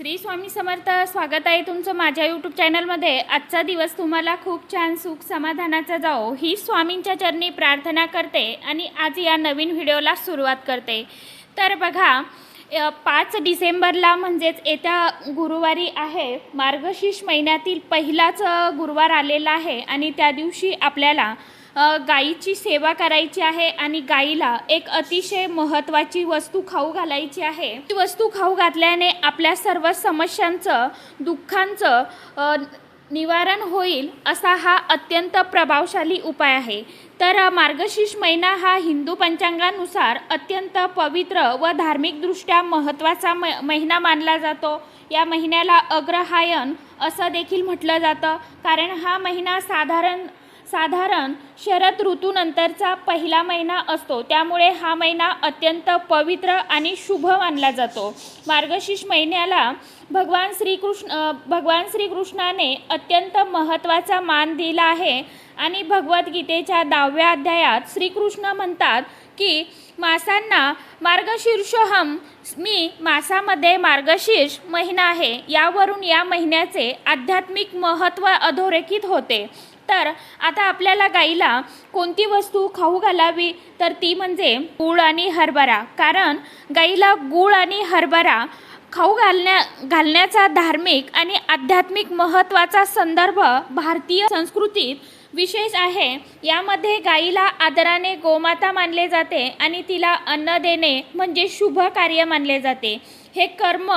श्री स्वामी समर्थ स्वागत आहे तुमचं माझ्या यूट्यूब चॅनलमध्ये आजचा दिवस तुम्हाला खूप छान सुख समाधानाचा जाओ ही स्वामींच्या चरणी प्रार्थना करते आणि आज या नवीन व्हिडिओला सुरुवात करते. तर बघा पाच डिसेंबरला म्हणजेच येत्या गुरुवारी आहे. मार्गशीर्ष महिन्यातील पहिलाच गुरुवार आलेला आहे आणि त्या दिवशी आपल्याला गाईची सेवा करायची आहे आणि गाईला एक अतिशय महत्त्वाची वस्तू खाऊ घालायची आहे. ती वस्तू खाऊ घातल्याने आपल्या सर्व समस्यांचं दुःखांचं निवारण होईल असा हा अत्यंत प्रभावशाली उपाय आहे. तर मार्गशीर्ष महिना हा हिंदू पंचांगानुसार अत्यंत पवित्र व धार्मिकदृष्ट्या महत्त्वाचा म महिना मानला जातो. या महिन्याला अग्रहायण असं देखील म्हटलं जातं. कारण हा महिना साधारण साधारण शरद ऋतूनंतरचा पहिला महिना असतो. त्यामुळे हा महिना अत्यंत पवित्र आणि शुभ मानला जातो. मार्गशीर्ष महिन्याला भगवान श्रीकृष्ण भगवान श्रीकृष्णाने अत्यंत महत्त्वाचा मान दिला आहे आणि भगवद्गीतेच्या दहाव्या अध्यायात श्रीकृष्ण म्हणतात की मासांना मार्गशीर्षोहम मी मासामध्ये मार्गशीर्ष महिना आहे. यावरून या महिन्याचे आध्यात्मिक महत्त्व अधोरेखित होते. तर आता आपल्याला गाईला कोणती वस्तू खाऊ घालावी? तर ती म्हणजे गूळ आणि हरभरा. कारण गाईला गूळ आणि हरभरा खाऊ घालण्या घालण्याचा धार्मिक आणि आध्यात्मिक महत्त्वाचा संदर्भ भारतीय संस्कृतीत विशेष आहे. यामध्ये गाईला आदराने गोमाता मानले जाते आणि तिला अन्न देणे म्हणजे शुभ कार्य मानले जाते. हे कर्म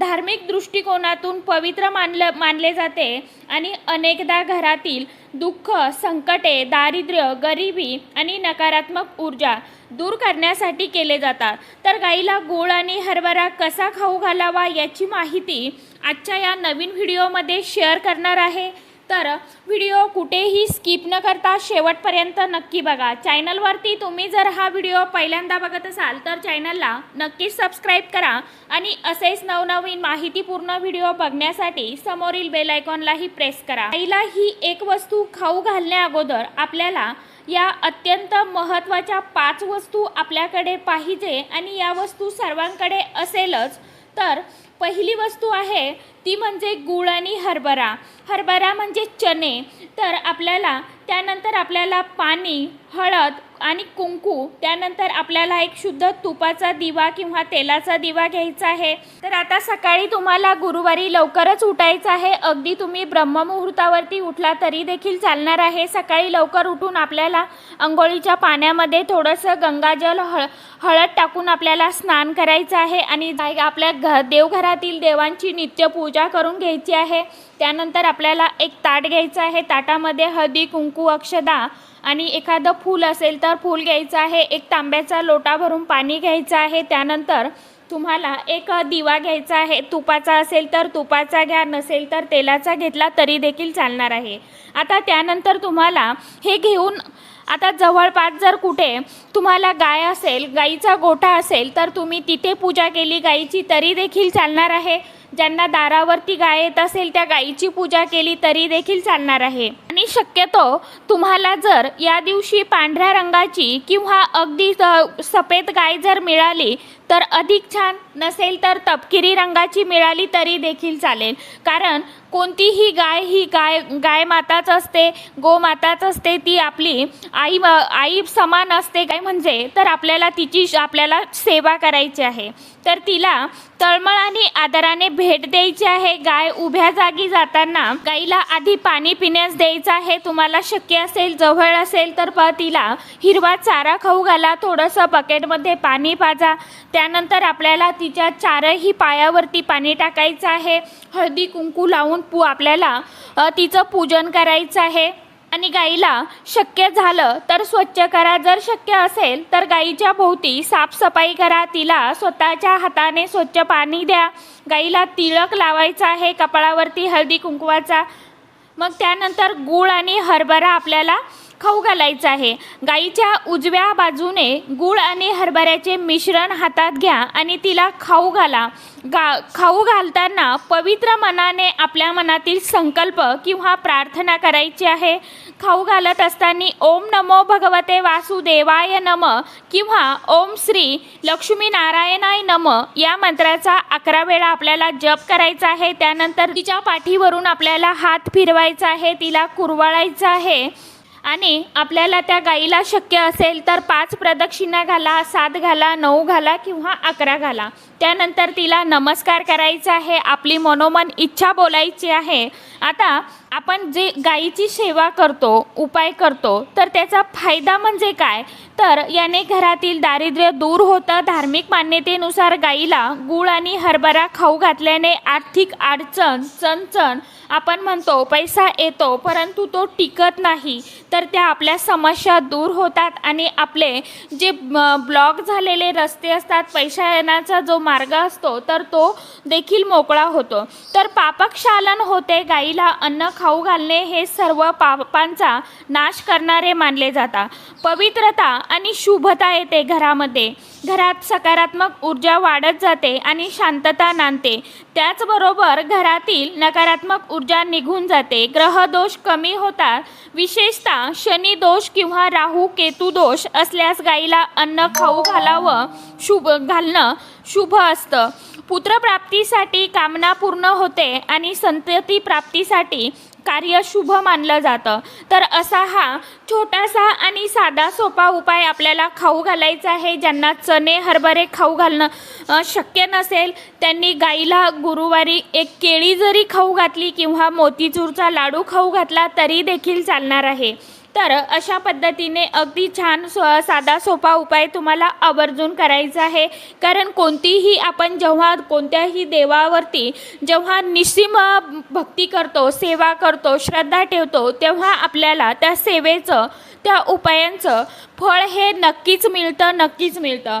धार्मिक दृष्टिकोनातून पवित्र मानलं मानले जाते आणि अनेकदा घरातील दुःख संकटे दारिद्र्य गरिबी आणि नकारात्मक ऊर्जा दूर करण्यासाठी केले जातात. तर गाईला गोळ आणि हरभरा कसा खाऊ घालावा याची माहिती आजच्या या नवीन व्हिडिओमध्ये शेअर करणार आहे. तर व्हिडिओ कुठेही स्किप न करता शेवटपर्यंत नक्की बघा. चॅनलवरती तुम्ही जर हा व्हिडिओ पहिल्यांदा बघत असाल तर चॅनलला नक्कीच सबस्क्राईब करा आणि असेच नवनवीन माहितीपूर्ण व्हिडिओ बघण्यासाठी समोरील बेल आयकॉनलाही प्रेस करा. आईला ही एक वस्तू खाऊ घालण्या अगोदर आपल्याला या अत्यंत महत्त्वाच्या पाच वस्तू आपल्याकडे पाहिजे आणि या वस्तू सर्वांकडे असेलच तर पहिली वस्तू आहे ती म्हणजे गुळ आणि हरभरा. हरभरा म्हणजे चणे. तर आपल्याला त्यानंतर आपल्याला पाणी हळद आणि कुंकू त्यानंतर आपल्याला एक शुद्ध तुपाचा दिवा किंवा तेलाचा दिवा घ्यायचा आहे. तर आता सकाळी तुम्हाला गुरुवारी लवकरच उठायचं आहे. अगदी तुम्ही ब्रह्ममुहूर्तावरती उठला तरी देखील चालणार आहे. सकाळी लवकर उठून आपल्याला अंघोळीच्या पाण्यामध्ये थोडंसं गंगाजल हळ हळद टाकून आपल्याला स्नान करायचं आहे आणि आपल्या घ देवघर घरातील देवांची नित्यपूजा करून घ्यायची आहे. त्यानंतर आपल्याला एक ताट घ्यायचं आहे. ताटामध्ये हळदी कुंकू अक्षदा आणि एखादं फूल असेल तर फूल घ्यायचं आहे. एक तांब्याचा लोटा भरून पाणी घ्यायचं आहे. त्यानंतर तुम्हाला एक दिवा घ्यायचा आहे. तुपाचा असेल तर तुपाचा घ्या नसेल तर तेलाचा घेतला तरी देखील चालणार आहे. आता त्यानंतर तुम्हाला हे घेऊन आता जवळपास जर कुठे तुम्हाला गाय असेल गाईचा गोठा असेल तर तुम्ही तिथे पूजा केली गाईची तरी देखील चालणार आहे. ज्यांना दारावरती गाय येत असेल त्या गाईची पूजा केली तरी देखील चालणार आहे. आणि शक्यतो तुम्हाला जर या दिवशी पांढऱ्या रंगाची किंवा अगदी सफेद गाय जर मिळाली तर अधिक छान नसेल तर तपकिरी रंगाची मिळाली तरी देखील चालेल. कारण कोणतीही गाय ही गाय गाय माताच असते गोमाताच असते ती आपली आई आई समान असते. काय म्हणजे तर आपल्याला तिची आपल्याला सेवा करायची आहे. तर तिला तळमळ आणि आदराने भेट द्यायची आहे. गाय उभ्या जागी जाताना गाईला आधी पाणी पिण्यास द्यायचं आहे? तुम्हाला शक्य असेल जवळ असेल तर प तिला हिरवा चारा खाऊ घाला थोडंसं बकेटमध्ये पाणी पाजा. त्यानंतर आपल्याला तिच्या चारही पायावरती पाणी टाकायचं आहे. हळदी कुंकू लावून पू आपल्याला तिचं पूजन करायचं आहे. आणि गाईला शक्य झालं तर स्वच्छ करा. जर शक्य असेल तर गाईच्या भोवती साफसफाई करा. तिला स्वतःच्या हाताने स्वच्छ पाणी द्या. गाईला तिळक लावायचा आहे. कपाळावरती हळदी कुंकवाचा मग त्यानंतर गूळ आणि हरभरा आपल्याला खाऊ घालायचं आहे. गाईच्या उजव्या बाजूने गूळ आणि हरभऱ्याचे मिश्रण हातात घ्या आणि तिला खाऊ घाला. गा खाऊ घालताना पवित्र मनाने आपल्या मनातील संकल्प किंवा प्रार्थना करायची आहे. खाऊ घालत असताना ओम नमो भगवते वासुदेवाय नम किंवा ओम श्री लक्ष्मी नारायणाय नम या मंत्राचा अकरा वेळा आपल्याला जप करायचा आहे. त्यानंतर तिच्या पाठीवरून आपल्याला हात फिरवायचा आहे. तिला कुरवाळायचं आहे. आणि आपल्याला त्या गाईला शक्य असेल तर पाच प्रदक्षिणा घाला सात घाला नऊ घाला किंवा अकरा घाला. त्यानंतर तिला नमस्कार करायचा आहे आपली मनोमन इच्छा बोलायची आहे. आता आपण जे गाईची सेवा करतो उपाय करतो तर त्याचा फायदा म्हणजे काय? तर याने घरातील दारिद्र्य दूर होतं. धार्मिक मान्यतेनुसार गाईला गूळ आणि हरभरा खाऊ घातल्याने आर्थिक अडचण चणचण आपण म्हणतो पैसा येतो परंतु तो टिकत नाही. तर त्या आपल्या समस्या दूर होतात आणि आपले जे ब्लॉक झालेले रस्ते असतात पैसा येण्याचा जो मार्ग असतो तर तो देखील मोकळा होतो. तर पापक्षालन होते. गाईला अन्न खा खाऊ घालणे हे सर्व पापांचा नाश करणारे मानले जातात. पवित्रता आणि शुभता येते घरामध्ये. घरात सकारात्मक ऊर्जा वाढत जाते आणि शांतता नांदते. त्याचबरोबर घरातील नकारात्मक ऊर्जा निघून जाते. ग्रहदोष कमी होतात. विशेषतः शनी दोष किंवा राहू केतू दोष असल्यास गाईला अन्न खाऊ घालावं शुभ घालणं शुभ असतं. पुत्रप्राप्तीसाठी कामना पूर्ण होते आणि संतती प्राप्तीसाठी कार्य शुभ मानलं जातं. तर असा हा छोटासा आणि साधा सोपा उपाय आपल्याला खाऊ घालायचा आहे. ज्यांना चणे हरभरे खाऊ घालणं शक्य नसेल त्यांनी गाईला गुरुवारी एक केळी जरी खाऊ घातली किंवा मोतीचूरचा लाडू खाऊ घातला तरी देखील चालणार आहे. तर अशा पद्धतीने अगदी छान सो साधा सोपा उपाय तुम्हाला आवर्जून करायचा आहे. कारण कोणतीही आपण जेव्हा कोणत्याही देवावरती जेव्हा निस्सीम भक्ती करतो सेवा करतो श्रद्धा ठेवतो तेव्हा आपल्याला त्या सेवेचं त्या उपायांचं फळ हे नक्कीच मिळतं नक्कीच मिळतं.